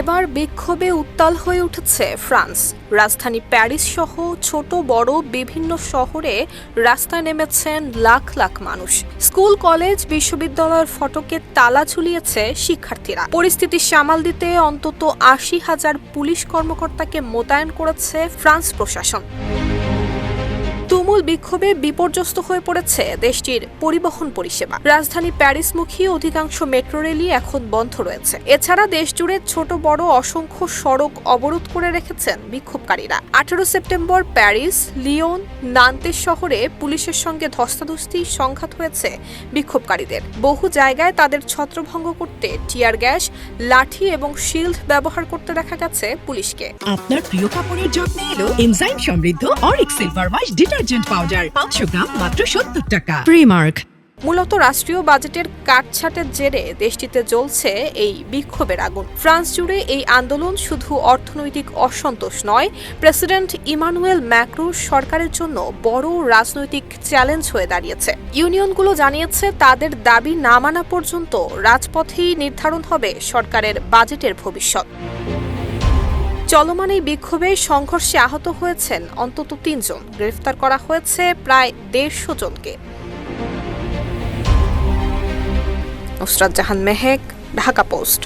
এবার বিক্ষোভে উত্তাল হয়ে উঠেছে ফ্রান্স। রাজধানী প্যারিস সহ ছোট, বড় বিভিন্ন শহরে রাস্তায় নেমেছেন লাখ লাখ মানুষ। স্কুল, কলেজ, বিশ্ববিদ্যালয়ের ফটকে তালা ঝুলিয়েছে শিক্ষার্থীরা। পরিস্থিতি সামাল দিতে অন্তত আশি হাজার পুলিশ কর্মকর্তাকে মোতায়েন করেছে ফ্রান্স প্রশাসন। তুমুল বিক্ষোভে বিপর্যস্ত হয়ে পড়েছে দেশটির পরিবহন পরিষেবা। রাজধানী প্যারিসমুখী অধিকাংশ মেট্রো রেলই এখন বন্ধ রয়েছে। এছাড়া দেশজুড়ে ছোট, বড়, অসংখ্য সড়ক অবরোধ করে রেখেছেন বিক্ষোভকারীরা। আঠারো সেপ্টেম্বর প্যারিস, লিওন নান্তেস শহরে পুলিশের সঙ্গে ধস্তাধস্তি সংঘাত হয়েছে বিক্ষোভকারীদের। বহু জায়গায় তাদের ছত্রভঙ্গ করতে টিয়ার গ্যাস, লাঠি এবং শিল্ড ব্যবহার করতে দেখা গেছে পুলিশকে। আপনার প্রিয় কাপড়ের যত্নে এলো এনজাইম সমৃদ্ধ Auric silver wash detergent powder পাঁচশো গ্রাম মাত্র সত্তর টাকা। প্রিমার্ক মূলত রাষ্ট্রীয় বাজেটের কাটছাটের জেরে দেশটিতে জ্বলছে এই বিক্ষোভের আগুন। ফ্রান্স জুড়ে এই আন্দোলন শুধু অর্থনৈতিক অসন্তোষ নয় প্রেসিডেন্ট ইমানুয়েল ম্যাক্রোর সরকারের জন্য বড় রাজনৈতিক চ্যালেঞ্জ হয়ে দাঁড়িয়েছে। ইউনিয়নগুলো জানিয়েছে তাদের দাবি না মানা পর্যন্ত রাজপথেই নির্ধারণ হবে সরকারের বাজেটের ভবিষ্যৎ। চলমান এই বিক্ষোভে সংঘর্ষে আহত হয়েছেন অন্তত তিনজন। গ্রেফতার করা হয়েছে প্রায় দেড়শো জনকে। নুসরাত জাহান মেহেক, ঢাকা পোস্ট।